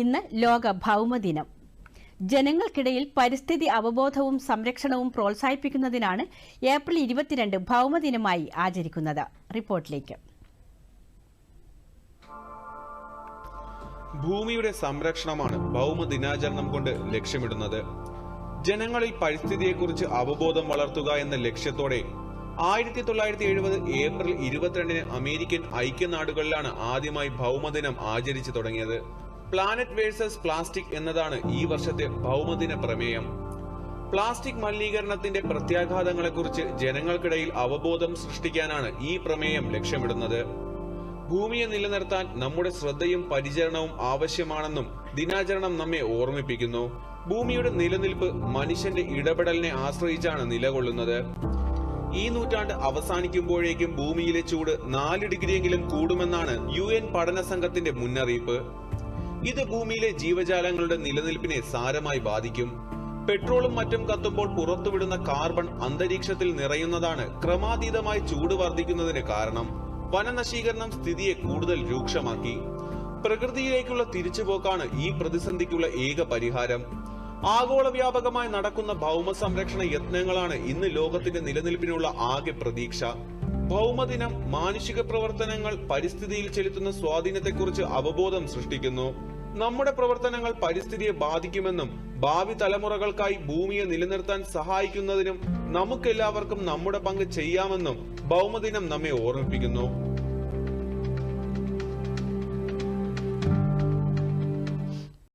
ഇന്ന് ലോക ഭൗമദിനം ജനങ്ങൾക്കിടയിൽ പരിസ്ഥിതി അവബോധവും സംരക്ഷണവും പ്രോത്സാഹിപ്പിക്കുന്നതിനാണ് ഏപ്രിൽ ഇരുപത്തിരണ്ട് ഭൗമദിനമായി ആചരിക്കുന്നത്. റിപ്പോർട്ടിലേക്ക്. ഭൂമിയുടെ സംരക്ഷണമാണ് ഭൗമ ദിനാചരണം കൊണ്ട് ലക്ഷ്യമിടുന്നത്. ജനങ്ങളിൽ പരിസ്ഥിതിയെക്കുറിച്ച് അവബോധം വളർത്തുക എന്ന ലക്ഷ്യത്തോടെ ആയിരത്തി തൊള്ളായിരത്തി എഴുപത് ഏപ്രിൽ ഇരുപത്തിരണ്ടിന് അമേരിക്കൻ ഐക്യനാടുകളിലാണ് ആദ്യമായി ഭൗമദിനം ആചരിച്ചു തുടങ്ങിയത്. പ്ലാനറ്റ് വേഴ്സസ് പ്ലാസ്റ്റിക് എന്നതാണ് ഈ വർഷത്തെ ഭൗമദിന പ്രമേയം. പ്ലാസ്റ്റിക് മലിനീകരണത്തിന്റെ പ്രത്യാഘാതങ്ങളെക്കുറിച്ച് ജനങ്ങൾക്കിടയിൽ അവബോധം സൃഷ്ടിക്കാനാണ് ഈ പ്രമേയം ലക്ഷ്യമിടുന്നത്. ഭൂമിയെ നിലനിർത്താൻ നമ്മുടെ ശ്രദ്ധയും പരിചരണവും ആവശ്യമാണെന്നും ദിനാചരണം നമ്മെ ഓർമ്മിപ്പിക്കുന്നു. ഭൂമിയുടെ നിലനിൽപ്പ് മനുഷ്യന്റെ ഇടപെടലിനെ ആശ്രയിച്ചാണ് നിലകൊള്ളുന്നത്. ഈ നൂറ്റാണ്ട് അവസാനിക്കുമ്പോഴേക്കും ഭൂമിയിലെ ചൂട് നാല് ഡിഗ്രിയെങ്കിലും കൂടുമെന്നാണ് യു എൻ പഠന സംഘത്തിന്റെ മുന്നറിയിപ്പ്. ഇത് ഭൂമിയിലെ ജീവജാലങ്ങളുടെ നിലനിൽപ്പിനെ സാരമായി ബാധിക്കും. പെട്രോളും മറ്റും കത്തുമ്പോൾ പുറത്തുവിടുന്ന കാർബൺ അന്തരീക്ഷത്തിൽ നിറയുന്നതാണ് ക്രമാതീതമായി ചൂട് വർദ്ധിക്കുന്നതിന് കാരണം. വനനശീകരണം സ്ഥിതിയെ കൂടുതൽ രൂക്ഷമാക്കി. പ്രകൃതിയിലേക്കുള്ള തിരിച്ചുപോക്കാണ് ഈ പ്രതിസന്ധിക്കുള്ള ഏക പരിഹാരം. ആഗോള വ്യാപകമായി നടക്കുന്ന ഭൗമ സംരക്ഷണ യത്നങ്ങളാണ് ഇന്ന് ലോകത്തിന്റെ നിലനിൽപ്പിനുള്ള ആകെ പ്രതീക്ഷ. ഭൗമദിനം മാനുഷിക പ്രവർത്തനങ്ങൾ പരിസ്ഥിതിയിൽ ചെലുത്തുന്ന സ്വാധീനത്തെക്കുറിച്ച് അവബോധം സൃഷ്ടിക്കുന്നു. നമ്മുടെ പ്രവർത്തനങ്ങൾ പരിസ്ഥിതിയെ ബാധിക്കുമെന്നും ഭാവി തലമുറകൾക്കായി ഭൂമിയെ നിലനിർത്താൻ സഹായിക്കുന്നതിനും നമുക്കെല്ലാവർക്കും നമ്മുടെ പങ്ക് ചെയ്യാമെന്നും ഭൗമദിനം നമ്മെ ഓർമ്മിപ്പിക്കുന്നു.